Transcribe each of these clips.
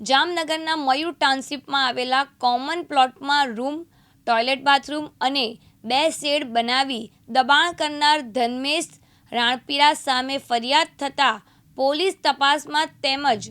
જામનગરના મયુર ટાઉનશીપમાં આવેલા કોમન પ્લોટમાં રૂમ, ટોયલેટ બાથરૂમ અને બે શેડ બનાવી દબાણ કરનાર ધનમેશ રાણપીરા સામે ફરિયાદ થતાં પોલીસ તપાસમાં તેમજ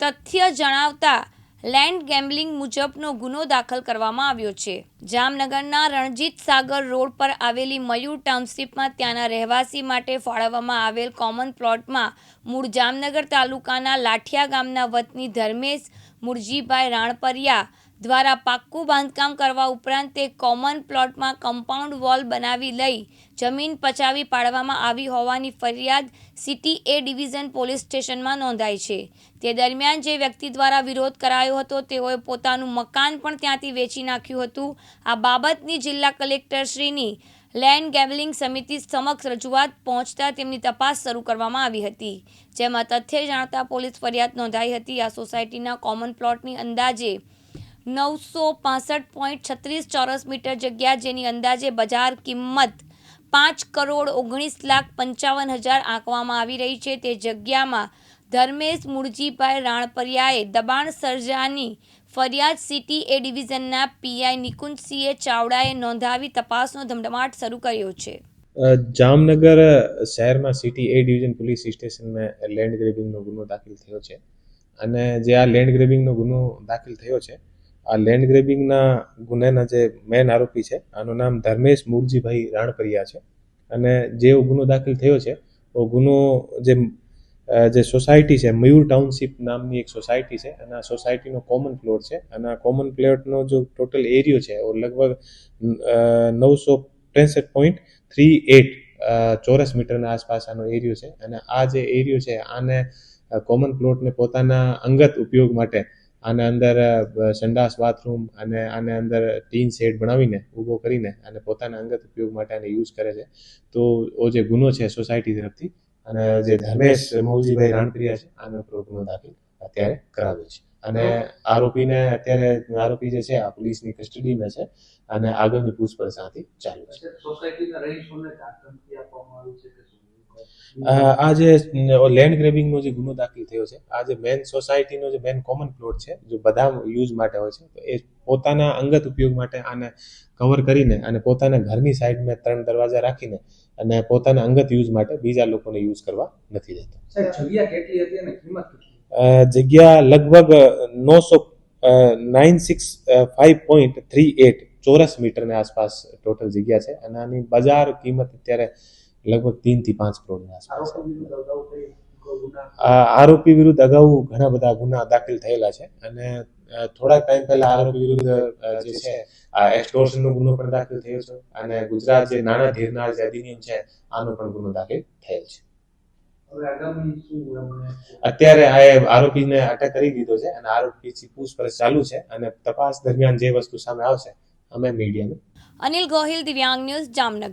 તથ્ય જણાવતા લેન્ડ ગેમ્બલિંગ મુજબનો ગુનો દાખલ કરવામાં આવ્યો છે. જામનગરના રણજીત સાગર રોડ પર આવેલી મયુર ટાઉનશીપમાં ત્યાંના રહેવાસી માટે ફાળવવામાં આવેલ કોમન પ્લોટમાં મૂળ જામનગર તાલુકાના લાઠિયા ગામના વતની ધર્મેશ મુરજીભાઈ રાણપરિયા દ્વારા પાક્કું બાંધકામ કરવા ઉપરાંત તે કોમન પ્લોટમાં કમ્પાઉન્ડ વોલ બનાવી લઈ જમીન પચાવી પાડવામાં આવી હોવાની ફરિયાદ સિટી એ ડિવિઝન પોલીસ સ્ટેશનમાં નોંધાઈ છે. તે દરમિયાન જે વ્યક્તિ દ્વારા વિરોધ કરાયો હતો, તેઓએ પોતાનું મકાન પણ ત્યાંથી વેચી નાખ્યું હતું. આ બાબતની જિલ્લા કલેક્ટરશ્રીની લેન્ડ ગેબલિંગ સમિતિ સમક્ષ રજૂઆત પહોંચતા તેમની તપાસ શરૂ કરવામાં આવી હતી. જેમાં તથ્ય જાણતા પોલીસ ફરિયાદ નોંધાઈ હતી. આ સોસાયટીના કોમન પ્લોટની અંદાજે નવસો પાસઠ પોઈન્ટ છત્રીસ ચોરસ મીટર જગ્યા જેની અંદાજે બજાર કિંમત પાંચ કરોડ ઓગણીસ લાખ પંચાવન હજાર આંકવામાં આવી રહી છે. તે જગ્યામાં ધર્મેશ મુળજીભાઈ રાણપરિયાએ દબાણ સર્જાની ફરિયાદ સિટી એ ડિવિઝનના પીઆઈ નિકુંજસિંહે ચાવડાએ નોંધાવી તપાસનો ધમધમાટ શરૂ કર્યો છે. જામનગર શહેરમાં સિટી એ ડિવિઝન પોલીસ સ્ટેશનમાં લેન્ડ ગ્રેબિંગનો ગુનો દાખલ થયો છે. અને જે આ લેન્ડ ગ્રેબિંગનો ગુનો દાખલ થયો છે આ લેન્ડ ગ્રેબિંગના ગુનેના જે મેન આરોપી છે, આનું નામ ધર્મેશ મુરજીભાઈ રાણપરિયા છે. અને જે ગુનો દાખલ થયો છે એ ગુનો જે જે સોસાયટી છે, મયુર ટાઉનશીપ નામની એક સોસાયટી છે અને આ સોસાયટીનો કોમન પ્લોટ છે. અને આ કોમન પ્લોટનો જો ટોટલ એરિયો છે એ લગભગ નવસો ત્રેસઠ પોઈન્ટ થ્રી એટ ચોરસ મીટરના આસપાસ આનો એરિયો છે. અને આ જે એરિયો છે, આને કોમન પ્લોટને પોતાના અંગત ઉપયોગ માટે આને અંદર સંડાસ બાથરૂમ અને આને અંદર ટીન શેડ બનાવીને ઊભો કરીને અને પોતાના અંગત ઉપયોગ માટે આને યુઝ કરે છે. તો ઓ જે ગુનો છે સોસાયટી તરફથી અને જે ધર્મેશ મોવજીભાઈ રાણપ્રિયા છે, આનો ગુનો દાખલ અત્યારે કરાવ્યો છે. અને આરોપીને અત્યારે, આરોપી જે છે, આ પોલીસની કસ્ટડીમાં છે અને આગળની પૂછપરછ આથી ચાલુ છે. સોસાયટીના રહીશોને આપવામાં આવી છે કે આ જે લેન્ડ ગ્રેબિંગનો જે ગુનો દાખલ થયો છે આ જે મેન સોસાયટીનો જે મેન કોમન પ્લોટ છે જે બધા યુઝ માટે હોય છે એ પોતાના અંગત ઉપયોગ માટે આને કવર કરીને અને પોતાના ઘરની સાઈડમાં ત્રણ દરવાજા રાખીને અને પોતાના અંગત યુઝ માટે બીજા લોકોને યુઝ કરવા નથી દેતો જગ્યા કેટલી હતી અને કિંમત કેટલી? અ, જગ્યા લગભગ નવસો nine six five point three eight ચોરસ મીટરની આસપાસ ટોટલ જગ્યા છે અને આની બજાર કિંમત અત્યારે લગભગ તીનથી પાંચ કરોડની આસપાસ. આરોપી વિરુદ્ધ અગાઉ ઘણા બધા ગુના દાખલ થયેલા છે અને થોડાક ટાઈમ પહેલા આરોપી વિરુદ્ધ જે છે આ એક્સટોર્શનનો ગુનો પણ દાખલ થયો છે અને ગુજરાત જે નાણાં ધીરનાર જે અધિનિયમ છે આનો પણ ગુનો દાખલ થયેલ છે. હવે આગામી શું એમને અત્યારે આ આરોપીને અટક કરી દીધો છે અને આરોપી પૂછપરછ ચાલુ છે અને તપાસ દરમિયાન જે વસ્તુ સામે આવશે અમે મીડિયાને અનિલ ગોહિલ દિવ્યાંગ ન્યૂઝ જામનગર.